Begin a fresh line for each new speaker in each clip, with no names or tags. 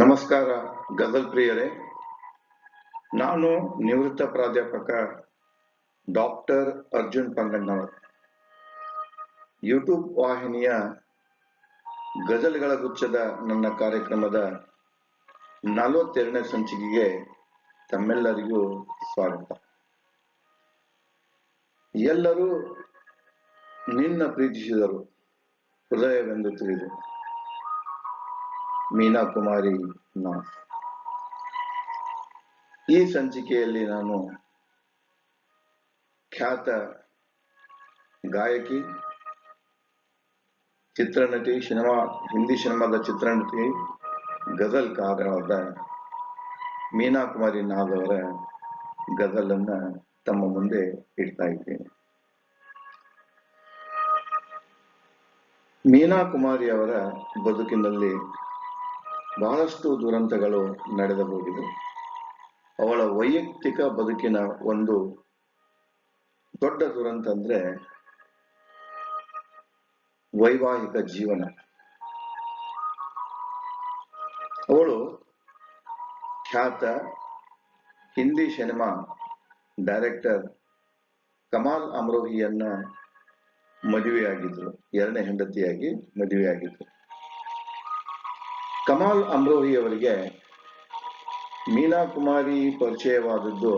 ನಮಸ್ಕಾರ, ಗಜಲ್ ಪ್ರಿಯರೇ. ನಾನು ನಿವೃತ್ತ ಪ್ರಾಧ್ಯಾಪಕ ಡಾಕ್ಟರ್ ಅರ್ಜುನ್ ಪಂಗಣ್ಣವರ್ ಯೂಟ್ಯೂಬ್ ವಾಹಿನಿಯ ಗಜಲ್ಗಳ ಗುಚ್ಛದ ನನ್ನ ಕಾರ್ಯಕ್ರಮದ ನಲವತ್ತೆರಡನೇ ಸಂಚಿಕೆಗೆ ತಮ್ಮೆಲ್ಲರಿಗೂ ಸ್ವಾಗತ. ಎಲ್ಲರೂ ನಿನ್ನ ಪ್ರೀತಿಸಿದರು, ಹೃದಯವೆಂದು ತಿಳಿದು. ಮೀನಾ ಕುಮಾರಿ ನಾಥ್. ಈ ಸಂಚಿಕೆಯಲ್ಲಿ ನಾನು ಖ್ಯಾತ ಗಾಯಕಿ, ಚಿತ್ರನಟಿ, ಸಿನಿಮಾ, ಹಿಂದಿ ಸಿನಿಮಾದ ಚಿತ್ರನಟಿ, ಗಜಲ್ಕಾರರಾದ ಮೀನಾ ಕುಮಾರಿ ನಾಥ್ ಅವರ ಗಜಲನ್ನ ತಮ್ಮ ಮುಂದೆ ಇಡ್ತಾ ಇದ್ದೇನೆ. ಮೀನಾ ಕುಮಾರಿ ಅವರ ಬದುಕಿನಲ್ಲಿ ಬಹಳಷ್ಟು ದುರಂತಗಳು ನಡೆದು ಹೋಗಿದೆ ಅವಳ ವೈಯಕ್ತಿಕ ಬದುಕಿನ ಒಂದು ದೊಡ್ಡ ದುರಂತ ಅಂದ್ರೆ ವೈವಾಹಿಕ ಜೀವನ. ಅವಳು ಖ್ಯಾತ ಹಿಂದಿ ಸಿನಿಮಾ ಡೈರೆಕ್ಟರ್ ಕಮಾಲ್ ಅಮ್ರೋಹಿಯನ್ನ ಮದುವೆಯಾಗಿದ್ರು, ಎರಡನೇ ಹೆಂಡತಿಯಾಗಿ ಮದುವೆಯಾಗಿದ್ರು. ಕಮಾಲ್ ಅಮ್ರೋಹಿ ಅವರಿಗೆ ಮೀನಾ ಕುಮಾರಿ ಪರಿಚಯವಾದದ್ದು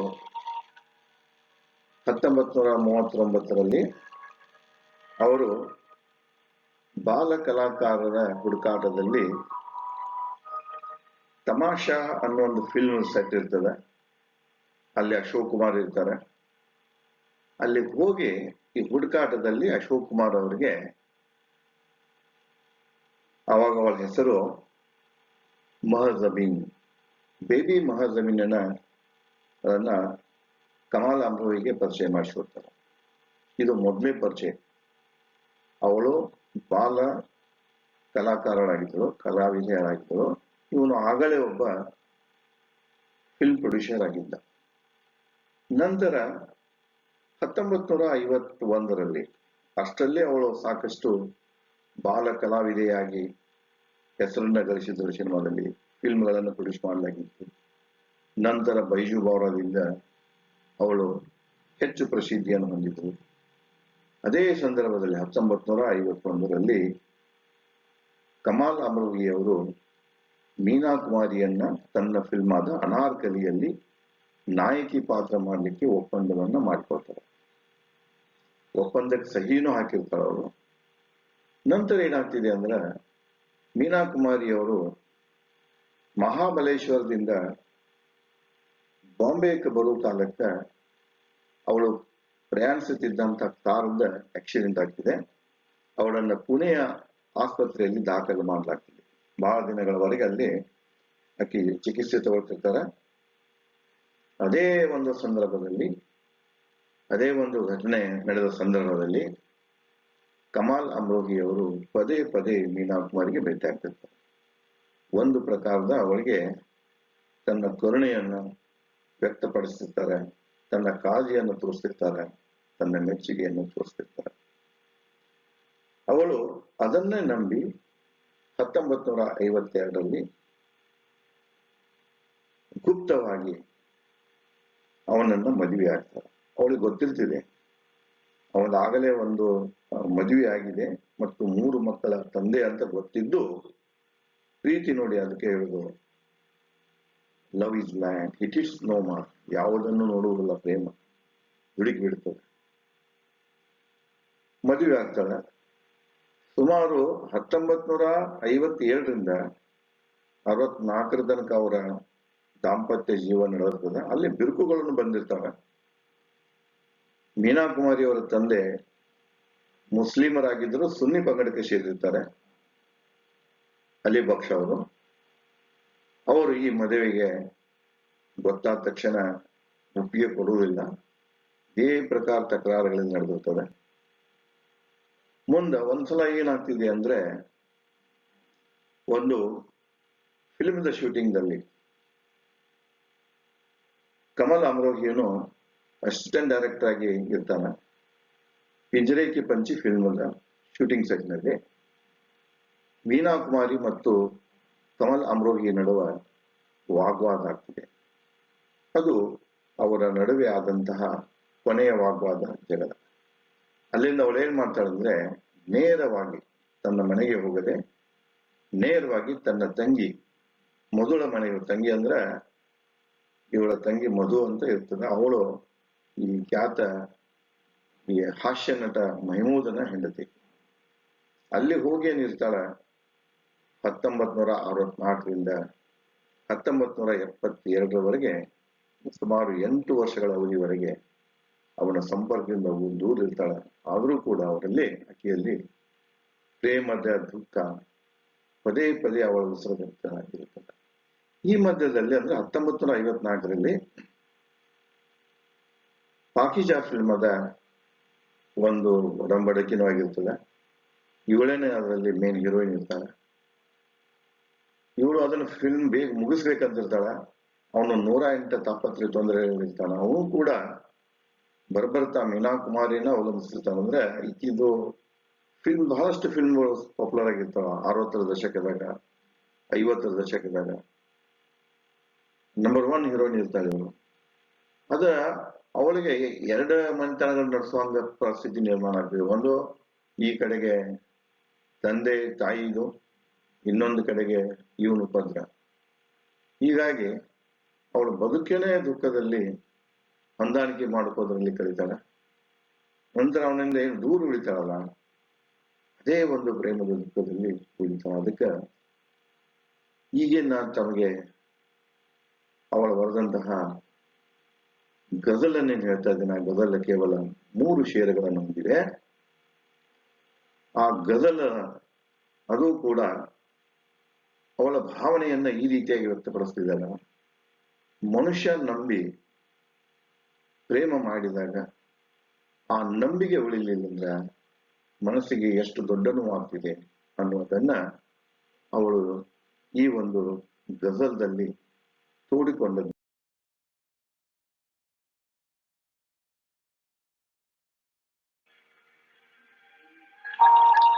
ಹತ್ತೊಂಬತ್ ನೂರ ಮೂವತ್ತೊಂಬತ್ತರಲ್ಲಿ. ಅವರು ಬಾಲ ಕಲಾಕಾರರ ಹುಡುಕಾಟದಲ್ಲಿ ತಮಾಷಾ ಅನ್ನೋ ಒಂದು ಫಿಲ್ಮ್ ಸೆಟ್ ಇರ್ತದೆ. ಅಲ್ಲಿ ಅಶೋಕ್ ಕುಮಾರ್ ಇರ್ತಾರೆ. ಅಲ್ಲಿ ಹೋಗಿ ಈ ಹುಡುಕಾಟದಲ್ಲಿ ಅಶೋಕ್ ಕುಮಾರ್ ಅವರಿಗೆ ಅವಾಗ ಅವಳ ಹೆಸರು ಮಹಜಮೀನ್, ಬೇಬಿ ಮಹಜಮೀನನ್ನ, ಅದನ್ನ ಕಮಾಲ್ ಅಮ್ರೋಹಿಗೆ ಪರಿಚಯ ಮಾಡಿಸ್ಕೊಡ್ತಾರೆ. ಇದು ಮೊದಲೇ ಪರಿಚಯ. ಅವಳು ಬಾಲ ಕಲಾಕಾರರಾಗಿದ್ದಳು ಕಲಾವಿದೆಯರಾಗಿದ್ದಳು. ಇವನು ಆಗಲೇ ಒಬ್ಬ ಫಿಲ್ಮ್ ಪ್ರೊಡ್ಯೂಸರ್ ಆಗಿದ್ದ. ನಂತರ ಹತ್ತೊಂಬತ್ತು ನೂರ ಐವತ್ತೊಂದರಲ್ಲಿ ಅಷ್ಟರಲ್ಲೇ ಅವಳು ಸಾಕಷ್ಟು ಬಾಲ ಕಲಾವಿದೆಯಾಗಿ ಹೆಸರನ್ನ ಗಳಿಸಿದ್ರು ಸಿನಿಮಾದಲ್ಲಿ ಫಿಲ್ಮ್ಗಳನ್ನು ಪ್ರೊಡ್ಯೂಸ್ ಮಾಡಲಾಗಿತ್ತು. ನಂತರ ಬೈಜು ಬಾವರದಿಂದ ಅವಳು ಹೆಚ್ಚು ಪ್ರಸಿದ್ಧಿಯನ್ನು ಹೊಂದಿದ್ರು ಅದೇ ಸಂದರ್ಭದಲ್ಲಿ ಹತ್ತೊಂಬತ್ ನೂರ ಐವತ್ತೊಂದರಲ್ಲಿ ಕಮಾಲ್ ಅಮರೋಗಿ ಅವರು ಮೀನಾ ಕುಮಾರಿಯನ್ನ ತನ್ನ ಫಿಲ್ಮ್ ಆದ ಅನಾರ್ಕಲಿಯಲ್ಲಿ ನಾಯಕಿ ಪಾತ್ರ ಮಾಡಲಿಕ್ಕೆ ಒಪ್ಪಂದವನ್ನ ಮಾಡಿಕೊಳ್ತಾರೆ ಒಪ್ಪಂದಕ್ಕೆ ಸಹಿನೂ ಹಾಕಿರ್ತಾರೆ ಅವರು ನಂತರ ಏನಾಗ್ತಿದೆ ಅಂದ್ರೆ ಮೀನಾ ಕುಮಾರಿ ಅವರು ಮಹಾಬಲೇಶ್ವರದಿಂದ ಬಾಂಬೆಗೆ ಬರುವ ಕಾಲಕ್ಕೆ ಅವಳು ಪ್ರಯಾಣಿಸುತ್ತಿದ್ದಂಥ ಕಾರದ ಆಕ್ಸಿಡೆಂಟ್ ಆಗ್ತಿದೆ. ಅವಳನ್ನು ಪುಣೆಯ ಆಸ್ಪತ್ರೆಯಲ್ಲಿ ದಾಖಲು ಮಾಡಲಾಗ್ತಿದೆ. ಬಹಳ ದಿನಗಳವರೆಗೆ ಅಲ್ಲಿ ಆಕೆ ಚಿಕಿತ್ಸೆ ತಗೊಳ್ತಿರ್ತಾರೆ. ಅದೇ ಒಂದು ಸಂದರ್ಭದಲ್ಲಿ, ಅದೇ ಒಂದು ಘಟನೆ ನಡೆದ ಸಂದರ್ಭದಲ್ಲಿ ಕಮಾಲ್ ಅವರು ಪದೇ ಪದೇ ಮೀನಾ ಕುಮಾರಿಗೆ ಭೇಟಿ ಆಗ್ತಿರ್ತಾರೆ. ಒಂದು ಪ್ರಕಾರದ ಅವಳಿಗೆ ತನ್ನ ಕರುಣೆಯನ್ನು ವ್ಯಕ್ತಪಡಿಸ್ತಿರ್ತಾರೆ, ತನ್ನ ಕಾಳಜಿಯನ್ನು ತೋರಿಸ್ತಿರ್ತಾರೆ, ತನ್ನ ಮೆಚ್ಚುಗೆಯನ್ನು ತೋರಿಸ್ತಿರ್ತಾರೆ. ಅವಳು ಅದನ್ನೇ ನಂಬಿ ಹತ್ತೊಂಬತ್ ನೂರ ಐವತ್ತೆರಡರಲ್ಲಿ ಗುಪ್ತವಾಗಿ ಅವನನ್ನ ಮದುವೆ ಆಗ್ತಾರೆ ಅವಳಿಗೆ ಗೊತ್ತಿರ್ತಿದೆ ಅವನಾಗಲೇ ಒಂದು ಮದುವೆ ಆಗಿದೆ ಮತ್ತು ಮೂರು ಮಕ್ಕಳ ತಂದೆ ಅಂತ ಗೊತ್ತಿದ್ದು ಪ್ರೀತಿ ನೋಡಿ ಅದಕ್ಕೆ ಹೇಳುದು love is land it is no mark ಯಾವುದನ್ನು ನೋಡುವುದಿಲ್ಲ ಪ್ರೇಮ, ಹುಡುಕಿ ಬಿಡ್ತದೆ. ಮದುವೆ ಆಗ್ತಾಳೆ. ಸುಮಾರು ಹತ್ತೊಂಬತ್ ನೂರ ಐವತ್ತೇಳರಿಂದ ಅರವತ್ನಾಲ್ಕರ ತನಕ ಅವರ ದಾಂಪತ್ಯ ಜೀವನ ನಡೆದಿರ್ತದೆ. ಅಲ್ಲಿ ಬಿರುಕುಗಳನ್ನು ಬಂದಿರ್ತವೆ ಮೀನಾ ಕುಮಾರಿ ಅವರ ತಂದೆ ಮುಸ್ಲಿಮರಾಗಿದ್ದರು ಸುನ್ನಿ ಪಂಗಡಕ್ಕೆ ಸೇರಿರ್ತಾರೆ ಅಲಿ ಬಕ್ಷ ಅವರು. ಅವರು ಈ ಮದುವೆಗೆ ಗೊತ್ತಾದ ತಕ್ಷಣ ಒಪ್ಪಿಗೆ ಕೊಡುವುದಿಲ್ಲ. ಇದೇ ಪ್ರಕಾರ ತಕರಾರುಗಳಲ್ಲಿ ನಡೆದಿರ್ತದೆ. ಮುಂದೆ ಒಂದ್ಸಲ ಏನಾಗ್ತಿದೆ ಅಂದ್ರೆ, ಒಂದು ಫಿಲ್ಮ್ದ ಶೂಟಿಂಗ್ದಲ್ಲಿ ಕಮಲ್ ಅಮರೋಗಿಯನು ಅಸಿಸ್ಟೆಂಟ್ ಡೈರೆಕ್ಟರ್ ಆಗಿ ಇರ್ತಾನೆ. ಪಿಂಜರೆ ಕಿ ಪಂಚಿ ಫಿಲ್ಮ್ ಶೂಟಿಂಗ್ ಸೆಟ್ನಲ್ಲಿ ಮೀನಾ ಕುಮಾರಿ ಮತ್ತು ಕಮಲ್ ಅಮ್ರೋಹಿ ನಡುವ ವಾಗ್ವಾದ ಆಗ್ತಿದೆ. ಅದು ಅವರ ನಡುವೆ ಆದಂತಹ ಕೊನೆಯ ವಾಗ್ವಾದ ಜಗಳ ಅಲ್ಲಿಂದ ಅವಳು ಏನ್ ಮಾಡ್ತಾಳೆ ನೇರವಾಗಿ ತನ್ನ ಮನೆಗೆ ಹೋಗದೆ, ನೇರವಾಗಿ ತನ್ನ ತಂಗಿ, ಮಧುಳ ಮನೆಗೆ ತಂಗಿ ಅಂದ್ರ ಇವಳ ತಂಗಿ ಮಧು ಅಂತ ಇರ್ತದೆ. ಅವಳು ಈ ಖ್ಯಾತ ಈ ಹಾಸ್ಯ ನಟ ಮಹಮೂದನ ಹೆಂಡತಿ. ಅಲ್ಲಿ ಹೋಗಿ ಏನಿರ್ತಾಳ ಹತ್ತೊಂಬತ್ ನೂರ ಅರವತ್ನಾಲ್ಕರಿಂದ ಹತ್ತೊಂಬತ್ ನೂರ ಎಪ್ಪತ್ತೆರಡರವರೆಗೆ, ಸುಮಾರು ಎಂಟು ವರ್ಷಗಳ ಅವಧಿವರೆಗೆ ಅವನ ಸಂಪರ್ಕದಿಂದ ಅವಳು ದೂರ ಇರ್ತಾಳ. ಆದರೂ ಕೂಡ ಅವರಲ್ಲಿ ಆಕೆಯಲ್ಲಿ ಪ್ರೇಮದ ದುಃಖ, ಪದೇ ಪದೇ ಅವಳ ಉಸಿರುಗಟ್ಟಲಾಗಿರುತ್ತದೆ ಈ ಮಧ್ಯದಲ್ಲಿ ಅಂದ್ರೆ ಹತ್ತೊಂಬತ್ತು ನೂರ ಐವತ್ನಾಲ್ಕರಲ್ಲಿ ಪಾಕಿಜಾ ಫಿಲ್ಮದ ಒಂದು ಒಡಂಬಡಿಕೆನೂ ಆಗಿರ್ತದೆ. ಇವಳೇನೆ ಅದರಲ್ಲಿ ಮೇನ್ ಹೀರೋಯಿನ್ ಇರ್ತಾಳೆ. ಇವಳು ಅದನ್ನ ಫಿಲ್ಮ್ ಬೇಗ ಮುಗಿಸ್ಬೇಕಂತಿರ್ತಾಳೆ. ಅವನು ನೂರ ಎಂಟ ತಾಪತ್ರೆ ತೊಂದರೆ ಇರ್ತಾನ ಅವನು ಕೂಡ ಬರ್ಬರ್ತಾ ಮೀನಾ ಕುಮಾರಿನ ಅವಲಂಬಿಸಿರ್ತಾನೆ. ಅಂದ್ರೆ ಇದು ಫಿಲ್ಮ್ ಬಹಳಷ್ಟು ಫಿಲ್ಮ್ಗಳು ಪಾಪ್ಯುಲರ್ ಆಗಿರ್ತಾವ. ಅರವತ್ತರ ದಶಕದಾಗ, ಐವತ್ತರ ದಶಕದಾಗ. ನಂಬರ್ ಒನ್ ಹೀರೋಯಿನ್ ಇರ್ತಾಳೆ ಇವಳು. ಅದ ಅವಳಿಗೆ ಎರಡು ಮನೆತನಗಳು ನಡೆಸುವಂತ ಪರಿಸ್ಥಿತಿ ನಿರ್ಮಾಣ ಆಗ್ತದೆ. ಒಂದು, ಈ ಕಡೆಗೆ ತಂದೆ, ತಾಯಿದು, ಇನ್ನೊಂದು ಕಡೆಗೆ ಇವನು ಉಪದ್ರ ಹೀಗಾಗಿ ಅವಳು ಬದುಕೇನೆ ದುಃಖದಲ್ಲಿ ಹೊಂದಾಣಿಕೆ ಮಾಡ್ಕೋದ್ರಲ್ಲಿ ಕಲಿತಾಳೆ. ನಂತರ ಅವನಿಂದ ಏನು ದೂರ ಉಳಿತಾಳಲ್ಲ, ಅದೇ ಒಂದು ಪ್ರೇಮದ ದುಃಖದಲ್ಲಿ ಉಳಿತಾಳ. ಅದಕ್ಕೆ ಈಗಿನ ತಮಗೆ ಅವಳು ಬರೆದಂತಹ ಗಜಲನ್ನೇ ಹೇಳ್ತಾ ಇದ್ದೀನಿ? ಆ ಗಜಲ್ ಕೇವಲ ಮೂರು ಷೇರುಗಳನ್ನು ಹೊಂದಿದೆ. ಆ ಗಜಲ್ ಅದು ಕೂಡ ಅವಳ ಭಾವನೆಯನ್ನ ಈ ರೀತಿಯಾಗಿ ವ್ಯಕ್ತಪಡಿಸ್ತಿದ್ದಾನ. ಮನುಷ್ಯ ನಂಬಿ ಪ್ರೇಮ ಮಾಡಿದಾಗ ಆ ನಂಬಿಕೆ ಉಳಿಲಿಲ್ಲ ಮನಸ್ಸಿಗೆ ಎಷ್ಟು ದೊಡ್ಡ ಆಗ್ತಿದೆ ಅನ್ನುವುದನ್ನ ಅವಳು ಈ ಒಂದು ಗಜಲ್ದಲ್ಲಿ ತೋಡಿಕೊಂಡದ್ದು.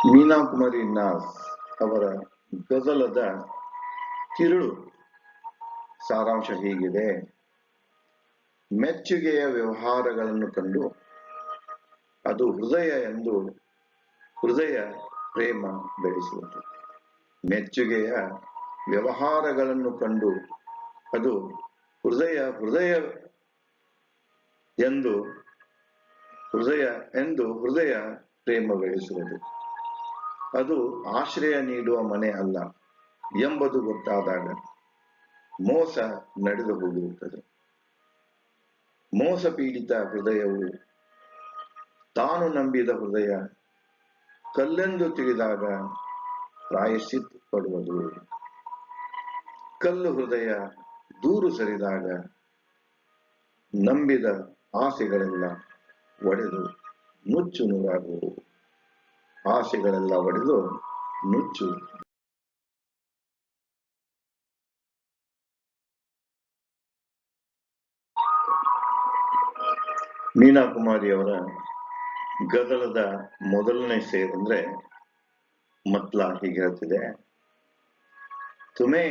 ಮೀನಾ ಕುಮಾರಿ ನಾಸ್ ಅವರ ಗಜಲದ ತಿರುಳು ಸಾರಾಂಶ ಹೀಗಿದೆ. ಮೆಚ್ಚುಗೆಯ ವ್ಯವಹಾರಗಳನ್ನು ಕಂಡು ಅದು ಹೃದಯ ಎಂದು ಹೃದಯ ಪ್ರೇಮ ಬೆಳೆಸುವುದು. ಮೆಚ್ಚುಗೆಯ ವ್ಯವಹಾರಗಳನ್ನು ಕಂಡು ಅದು ಹೃದಯ ಹೃದಯ ಎಂದು ಹೃದಯ ಎಂದು ಹೃದಯ ಪ್ರೇಮ ಬೆಳೆಸುವುದು. ಅದು ಆಶ್ರಯ ನೀಡುವ ಮನೆ ಅಲ್ಲ ಎಂಬುದು ಗೊತ್ತಾದಾಗ ಮೋಸ ನಡೆದು ಹೋಗಿರುತ್ತದೆ ಮೋಸ ಪೀಡಿತ ಹೃದಯವು ತಾನು ನಂಬಿದ ಹೃದಯ ಕಲ್ಲೆಂದು ತಿಳಿದಾಗ ಪ್ರಾಯಶ್ಚಿತ್ ಪಡುವುದು ಕಲ್ಲು ಹೃದಯ ದೂರು ಸರಿದಾಗ ನಂಬಿದ ಆಸೆಗಳೆಲ್ಲ ಒಡೆದು ನುಚ್ಚು ನೂರಾಗುವು ಆಸೆಗಳೆಲ್ಲ ಒಡೆದು ನುಚ್ಚು. ಮೀನಾಕುಮಾರಿಯವರ ಗದಲದ ಮೊದಲನೇ ಸೇವೆಂದ್ರೆ ಮತ್ಲ ಹೀಗೆ ಹೇಳ್ತಿದೆ. ತುಮೆ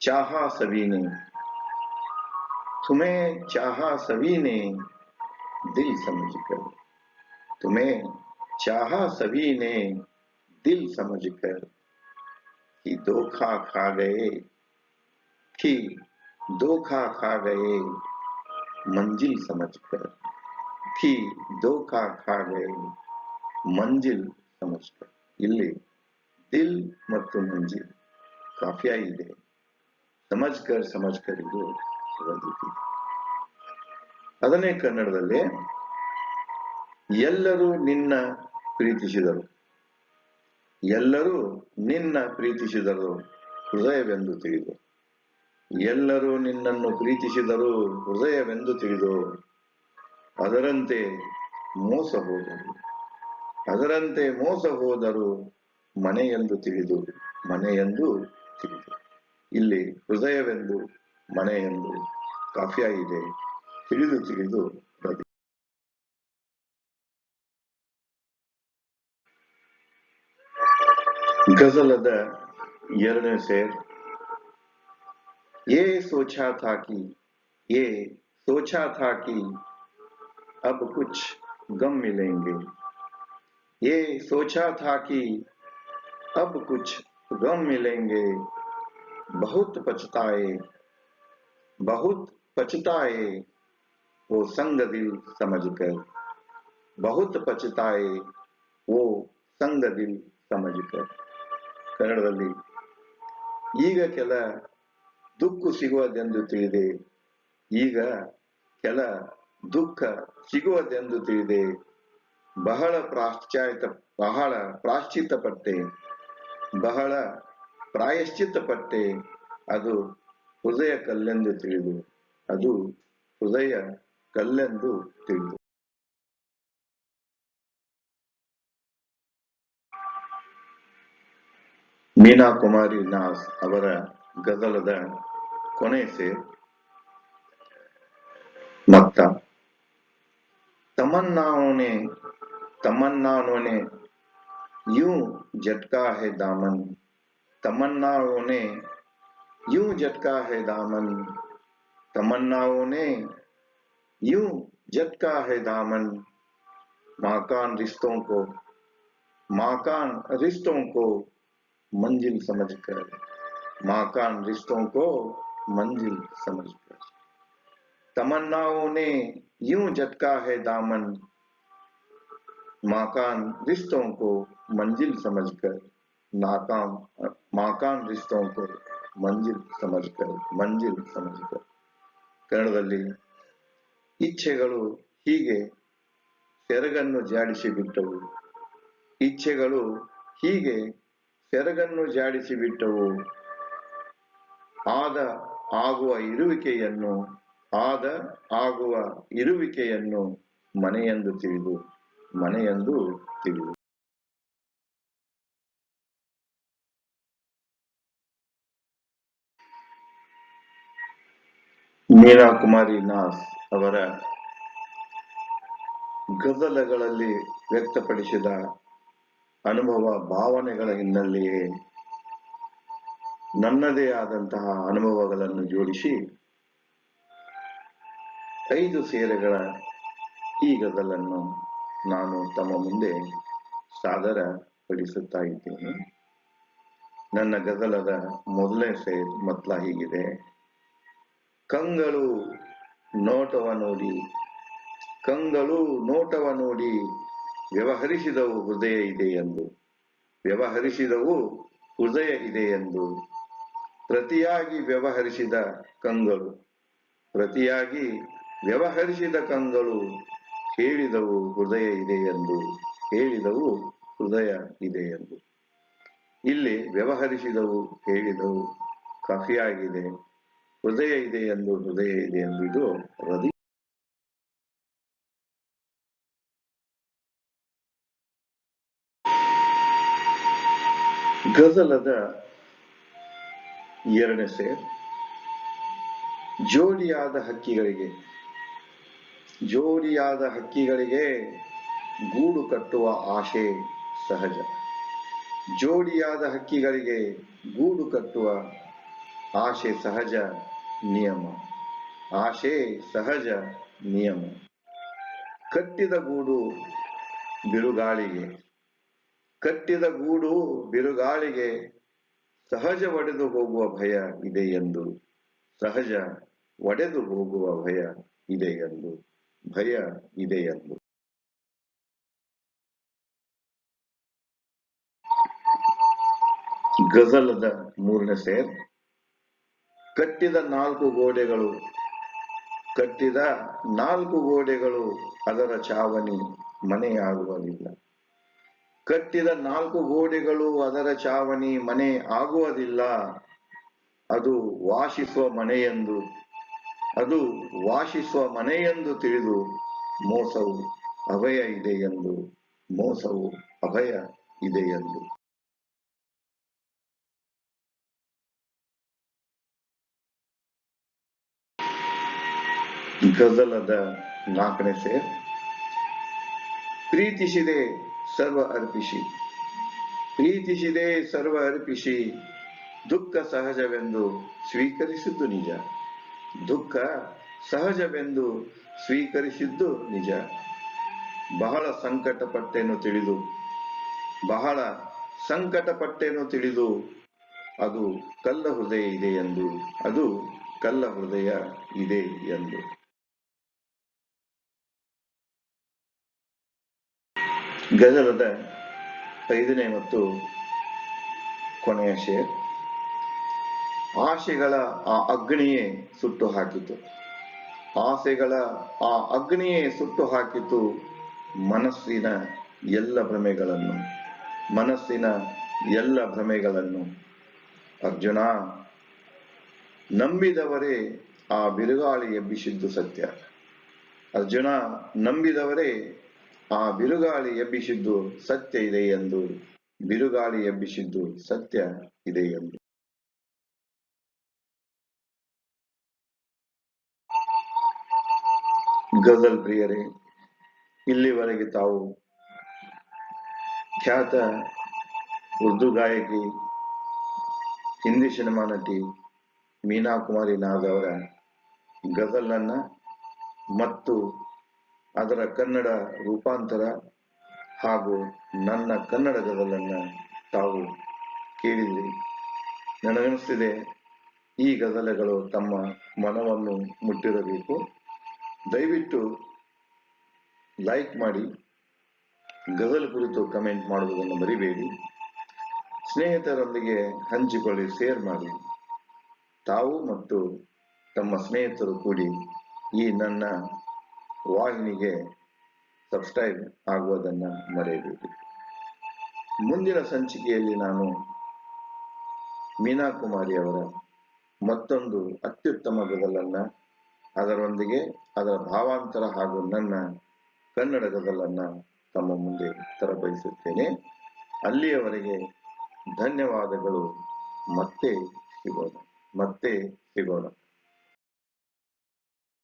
ಚಾಹ ತುಮೇ ತುಮೆ ಚಾಹ ಸವೀನೆ, ದಿಲ್ ಸಮಜಿಕರು तुम्हें चाहा सभी ने दिल समझकर कि धोखा खा गए कि धोखा खा गए मंजिल समझकर कि धोखा खा गए ಮಂಜಿಲ್ ಸಮಜ್ಕರ್ ಇಲ್ಲಿ ದಿಲ್ ಮತ್ತು ಮಂಜಿಲ್ ಕಾಫಿಯಾ ಇದೆ ಸಮಜ್ಕರ್ ಸಮಜ್ಕರ್ ಇದು ಬಂದಿದೆ ಅದನ್ನೇ ಕನ್ನಡದಲ್ಲಿ ಎಲ್ಲರೂ ನಿನ್ನ ಪ್ರೀತಿಸಿದರು. ಎಲ್ಲರೂ ನಿನ್ನ ಪ್ರೀತಿಸಿದರು. ಹೃದಯವೆಂದು ತಿಳಿದು. ಎಲ್ಲರೂ ನಿನ್ನನ್ನು ಪ್ರೀತಿಸಿದರು. ಹೃದಯವೆಂದು ತಿಳಿದು. ಅದರಂತೆ ಮೋಸ ಹೋದರು. ಅದರಂತೆ ಮೋಸ ಹೋದರು. ಮನೆಯೆಂದು ತಿಳಿದು. ಮನೆಯೆಂದು ತಿಳಿದು. ಇಲ್ಲಿ ಹೃದಯವೆಂದು ಮನೆ ಎಂದು ಕಾಫಿಯಾಗಿದೆ. ತಿಳಿದು ತಿಳಿದು गज़ल यरने से ये सोचा था कि, ये सोचा था कि अब कुछ गम मिलेंगे। ये सोचा था कि अब कुछ गम मिलेंगे। बहुत पछताए बहुत पछताए, वो संग दिल समझ कर। बहुत पछताए, वो संग दिल समझ कर। ಕನ್ನಡದಲ್ಲಿ, ಈಗ ಕೆಲ ದುಃಖ ಸಿಗುವುದೆಂದು ತಿಳಿದೆ. ಈಗ ಕೆಲ ದುಃಖ ಸಿಗುವುದೆಂದು ತಿಳಿದೆ. ಬಹಳ ಪ್ರಾಶ್ಚಾಯಿತ ಬಹಳ ಪ್ರಾಶ್ಚಿತ ಪಟ್ಟೆ ಬಹಳ ಪ್ರಾಯಶ್ಚಿತ್ತ ಪಟ್ಟೆ ಅದು ಹೃದಯ ಕಲ್ಲೆಂದು ತಿಳಿದು, ಅದು ಹೃದಯ ಕಲ್ಲೆಂದು ತಿಳಿದು. ಮೀನಾ ಕುಮಾರಿ ನಾಸ್ ಅವರ ಗಜಲದ ಕೊನೆ ಸೇರ್ मक्ता तमन्नाओं ने तमन्नाओं ने यूं झटका है दामन तमन्नाओं ने यूं झटका है दामन तमन्नाओं ने यूं झटका है दामन माकान रिश्तों को माकान रिश्तों को मंजिल समझकर माकान रिश्तों को मंजिल समझकर तमन्नाओं ने यूं झटका है दामन माकान रिश्तों को मंजिल समझकर नाकाम माकान रिश्तों को ಮಂಜಿಲ್ ಸಮಜ್ಕರ್ ಮಂಜಿಲ್ ಸಮಜ್ಕರ್ ಕನ್ನಡದಲ್ಲಿ ಇಚ್ಛೆಗಳು ಹೀಗೆ ಸೆರಗನ್ನು ಜಾಡಿಸಿ ಬಿಟ್ಟವು ಇಚ್ಛೆಗಳು ಹೀಗೆ ಸೆರಗನ್ನು ಜಾಡಿಸಿ ಬಿಟ್ಟವು. ಆದ ಆಗುವ ಇರುವಿಕೆಯನ್ನು, ಆದ ಆಗುವ ಇರುವಿಕೆಯನ್ನು ಮನೆಯೆಂದು ತಿಳಿದು ಮನೆಯೆಂದು ತಿಳಿದು. ಮೀರಾ ಕುಮಾರಿ ನಾಸ್ ಅವರ ಗಜಲಗಳಲ್ಲಿ ವ್ಯಕ್ತಪಡಿಸಿದ ಅನುಭವ ಭಾವನೆಗಳ ಹಿನ್ನೆಲೆಯೇ ನನ್ನದೇ ಆದಂತಹ ಅನುಭವಗಳನ್ನು ಜೋಡಿಸಿ ಐದು ಸೇರೆಗಳ ಈ ಗದಲನ್ನು ನಾನು ತಮ್ಮ ಮುಂದೆ ಸಾದರ ಪಡಿಸುತ್ತಾ ಇದ್ದೇನೆ. ನನ್ನ ಗದಲದ ಮೊದಲನೇ ಸೇರ್ ಮತ್ಲ ಹೀಗಿದೆ. ಕಂಗಳು ನೋಟವ ನೋಡಿ ಕಂಗಳು ನೋಟವ ನೋಡಿ ವ್ಯವಹರಿಸಿದವು ಹೃದಯ ಇದೆ ಎಂದು. ವ್ಯವಹರಿಸಿದವು ಹೃದಯ ಇದೆ ಎಂದು. ಪ್ರತಿಯಾಗಿ ವ್ಯವಹರಿಸಿದ ಕಂಗಳು. ಪ್ರತಿಯಾಗಿ ವ್ಯವಹರಿಸಿದ ಕಂಗಳು ಹೇಳಿದವು ಹೃದಯ ಇದೆ ಎಂದು. ಹೇಳಿದವು ಹೃದಯ ಇದೆ ಎಂದು. ಇಲ್ಲಿ ವ್ಯವಹರಿಸಿದವು ಹೇಳಿದವು ಕಫಿಯಾಗಿದೆ. ಹೃದಯ ಇದೆ ಎಂದು, ಹೃದಯ ಇದೆ ಎಂದು ಇದು ಹೃದಯ ಗಜಲದ ಎರಡನೇ ಸೇರ್. ಜೋಡಿಯಾದ ಹಕ್ಕಿಗಳಿಗೆ ಜೋಡಿಯಾದ ಹಕ್ಕಿಗಳಿಗೆ ಗೂಡು ಕಟ್ಟುವ ಆಶೆ ಸಹಜ. ಜೋಡಿಯಾದ ಹಕ್ಕಿಗಳಿಗೆ ಗೂಡು ಕಟ್ಟುವ ಆಶೆ ಸಹಜ ನಿಯಮ. ಆಶೆ ಸಹಜ ನಿಯಮ. ಕಟ್ಟಿದ ಗೂಡು ಬಿರುಗಾಳಿಗೆ ಕಟ್ಟಿದ ಗೂಡು ಬಿರುಗಾಳಿಗೆ ಸಹಜ ಒಡೆದು ಹೋಗುವ ಭಯ ಇದೆ ಎಂದು. ಸಹಜ ಒಡೆದು ಹೋಗುವ ಭಯ ಇದೆ ಎಂದು. ಭಯ ಇದೆ ಎಂದು. ಗಜಲದ ಮೂರನೇ ಸೇರ್. ಕಟ್ಟಿದ ನಾಲ್ಕು ಗೋಡೆಗಳು, ಕಟ್ಟಿದ ನಾಲ್ಕು ಗೋಡೆಗಳು ಅದರ ಚಾವಣಿ ಮನೆಯಾಗುವುದಿಲ್ಲ ಕಟ್ಟಿದ ನಾಲ್ಕು ಗೋಡೆಗಳು ಅದರ ಚಾವಣಿ ಮನೆ ಆಗುವುದಿಲ್ಲ. ಅದು ವಾಸಿಸುವ ಮನೆಯೆಂದು, ಅದು ವಾಸಿಸುವ ಮನೆಯೆಂದು ತಿಳಿದು ಮೋಸವು ಅಭಯ ಇದೆ ಎಂದು ಮೋಸವು ಅಭಯ ಇದೆ ಎಂದು ಗಜಲದ ನಾಲ್ಕನೇ ಸೇರ್, ಪ್ರೀತಿಸಿದೆ ಸರ್ವ ಅರ್ಪಿಸಿ. ಪ್ರೀತಿಸಿದೆ ಸರ್ವ ಅರ್ಪಿಸಿ. ದುಃಖ ಸಹಜವೆಂದು ಸ್ವೀಕರಿಸಿದ್ದು ನಿಜ. ದುಃಖ ಸಹಜವೆಂದು ಸ್ವೀಕರಿಸಿದ್ದು ನಿಜ. ಬಹಳ ಸಂಕಟಪಟ್ಟೆನು ತಿಳಿದು, ಬಹಳ ಸಂಕಟಪಟ್ಟೆನು ತಿಳಿದು, ಅದು ಕಲ್ಲ ಹೃದಯ ಇದೆ ಎಂದು, ಅದು ಕಲ್ಲ ಹೃದಯ ಇದೆ ಎಂದು. ಗಜಲದ ಐದನೇ ಮತ್ತು ಕೊನೆಯ ಶೇರ್ ಆಶೆಗಳ ಆ ಅಗ್ನಿಯೇ ಸುಟ್ಟು ಹಾಕಿತು. ಆಸೆಗಳ ಆ ಅಗ್ನಿಯೇ ಸುಟ್ಟು ಹಾಕಿತು ಮನಸ್ಸಿನ ಎಲ್ಲ ಭ್ರಮೆಗಳನ್ನು, ಮನಸ್ಸಿನ ಎಲ್ಲ ಭ್ರಮೆಗಳನ್ನು. ಅರ್ಜುನ, ನಂಬಿದವರೇ ಆ ಬಿರುಗಾಳಿ ಎಬ್ಬಿಸಿದ್ದು ಸತ್ಯ. ಅರ್ಜುನ, ನಂಬಿದವರೇ ಆ ಬಿರುಗಾಳಿ ಎಬ್ಬಿಸಿದ್ದು ಸತ್ಯ ಇದೆ ಎಂದು. ಬಿರುಗಾಳಿ ಎಬ್ಬಿಸಿದ್ದು ಸತ್ಯ ಇದೆ ಎಂದು. ಗಜಲ್ ಪ್ರಿಯರೇ, ಇಲ್ಲಿವರೆಗೆ ತಾವು ಖ್ಯಾತ ಉರ್ದು ಗಾಯಕಿ, ಹಿಂದಿ ಸಿನಿಮಾ ನಟಿ ಮೀನಾ ಕುಮಾರಿ ನಾಗ್ ಅವರ ಗಜಲನ್ನ ಮತ್ತು ಅದರ ಕನ್ನಡ ರೂಪಾಂತರ ಹಾಗೂ ನನ್ನ ಕನ್ನಡ ಗದಲನ್ನು ತಾವು ಕೇಳಿದ್ರಿ. ನನಗನಿಸ್ತಿದೆ ಈ ಗದಲೆಗಳು ತಮ್ಮ ಮನವನ್ನು ಮುಟ್ಟಿರಬೇಕು. ದಯವಿಟ್ಟು ಲೈಕ್ ಮಾಡಿ, ಗಜಲ್ ಕುರಿತು ಕಮೆಂಟ್ ಮಾಡುವುದನ್ನು ಮರಿಬೇಡಿ. ಸ್ನೇಹಿತರೊಂದಿಗೆ ಹಂಚಿಕೊಳ್ಳಿ, ಶೇರ್ ಮಾಡಿ. ತಾವು ಮತ್ತು ತಮ್ಮ ಸ್ನೇಹಿತರು ಕೂಡಿ ಈ ನನ್ನ ವಾಹಿನಿಗೆ ಸಬ್ಸ್ಕ್ರೈಬ್ ಆಗುವುದನ್ನ ಮರೆಯಬೇಡಿ. ಮುಂದಿನ ಸಂಚಿಕೆಯಲ್ಲಿ ನಾನು ಮೀನಾ ಕುಮಾರಿ ಅವರ ಮತ್ತೊಂದು ಅತ್ಯುತ್ತಮ ಗದಲನ್ನ ಅದರೊಂದಿಗೆ ಅದರ ಭಾವಾಂತರ ಹಾಗೂ ನನ್ನ ಕನ್ನಡ ಗದಲನ್ನ ತಮ್ಮ ಮುಂದೆ ತರಬಯಸುತ್ತೇನೆ ಅಲ್ಲಿಯವರೆಗೆ ಧನ್ಯವಾದಗಳು. ಮತ್ತೆ ಸಿಗೋಣ. ಮತ್ತೆ ಸಿಗೋಣ.